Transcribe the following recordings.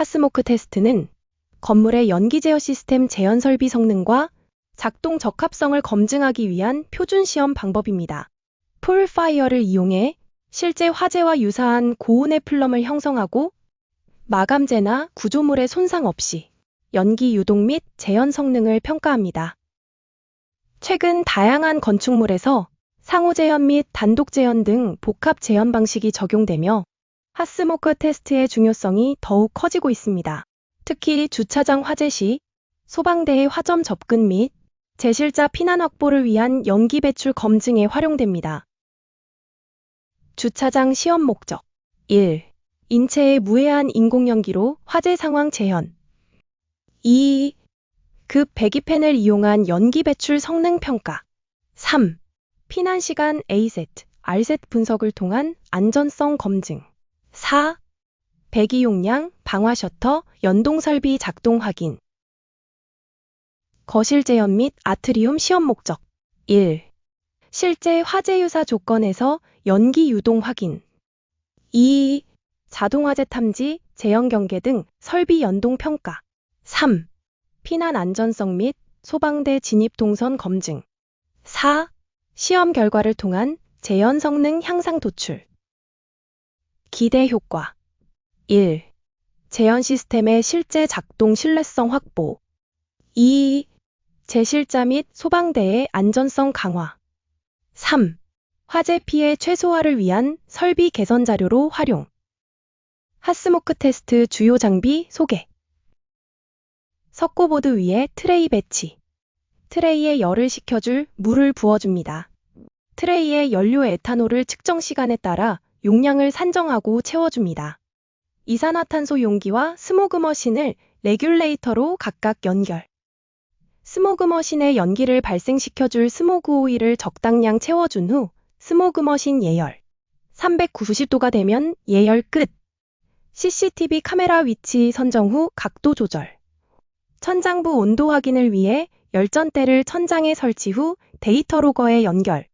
하스모크 테스트는 건물의 연기 제어 시스템 재현 설비 성능과 작동 적합성을 검증하기 위한 표준 시험 방법입니다. 풀파이어를 이용해 실제 화재와 유사한 고온의 플럼을 형성하고 마감재나 구조물의 손상 없이 연기 유동 및 재현 성능을 평가합니다. 최근 다양한 건축물에서 상호 재현 및 단독 재현 등 복합 재현 방식이 적용되며 하스모크 테스트의 중요성이 더욱 커지고 있습니다. 특히 주차장 화재 시 소방대의 화점 접근 및 재실자 피난 확보를 위한 연기 배출 검증에 활용됩니다. 주차장 시험 목적 1. 인체의 무해한 인공연기로 화재 상황 재현 2. 급 배기팬을 이용한 연기 배출 성능 평가 3. 피난 시간 Aset, Rset 분석을 통한 안전성 검증 4. 배기 용량, 방화 셔터, 연동 설비 작동 확인 거실 재현 및 아트리움 시험 목적 1. 실제 화재 유사 조건에서 연기 유동 확인 2. 자동화재 탐지, 재현 경계 등 설비 연동 평가 3. 피난 안전성 및 소방대 진입 동선 검증 4. 시험 결과를 통한 재현 성능 향상 도출 기대 효과 1. 재현 시스템의 실제 작동 신뢰성 확보 2. 재실자 및 소방대의 안전성 강화 3. 화재 피해 최소화를 위한 설비 개선 자료로 활용 하스모크 테스트 주요 장비 소개 석고보드 위에 트레이 배치 트레이에 열을 식혀줄 물을 부어줍니다. 트레이에 연료 에탄올을 측정 시간에 따라 용량을 산정하고 채워줍니다. 이산화탄소 용기와 스모그 머신을 레귤레이터로 각각 연결. 스모그 머신에 연기를 발생시켜줄 스모그 오일을 적당량 채워준 후 스모그 머신 예열. 390도가 되면 예열 끝. CCTV 카메라 위치 선정 후 각도 조절. 천장부 온도 확인을 위해 열전대를 천장에 설치 후 데이터 로거에 연결.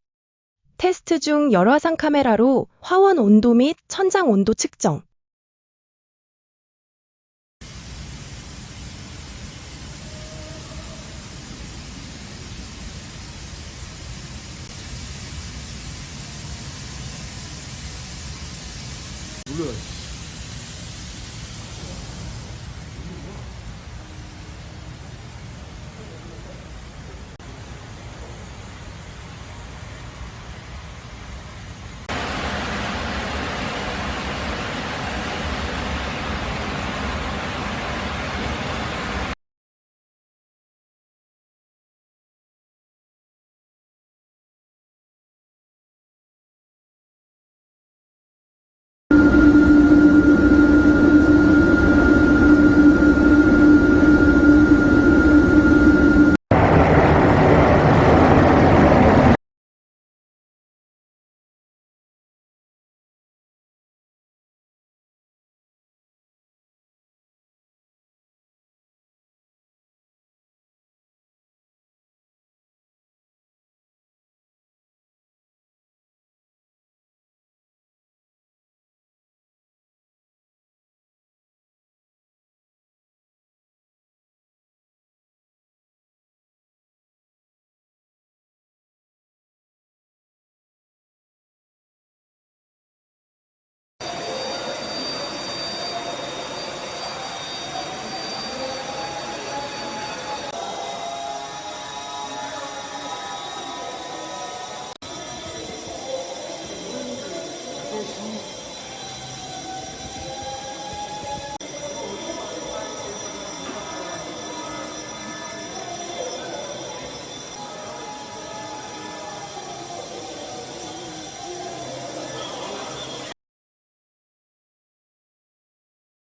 테스트 중 열화상 카메라로 화원 온도 및 천장 온도 측정. 눌러요.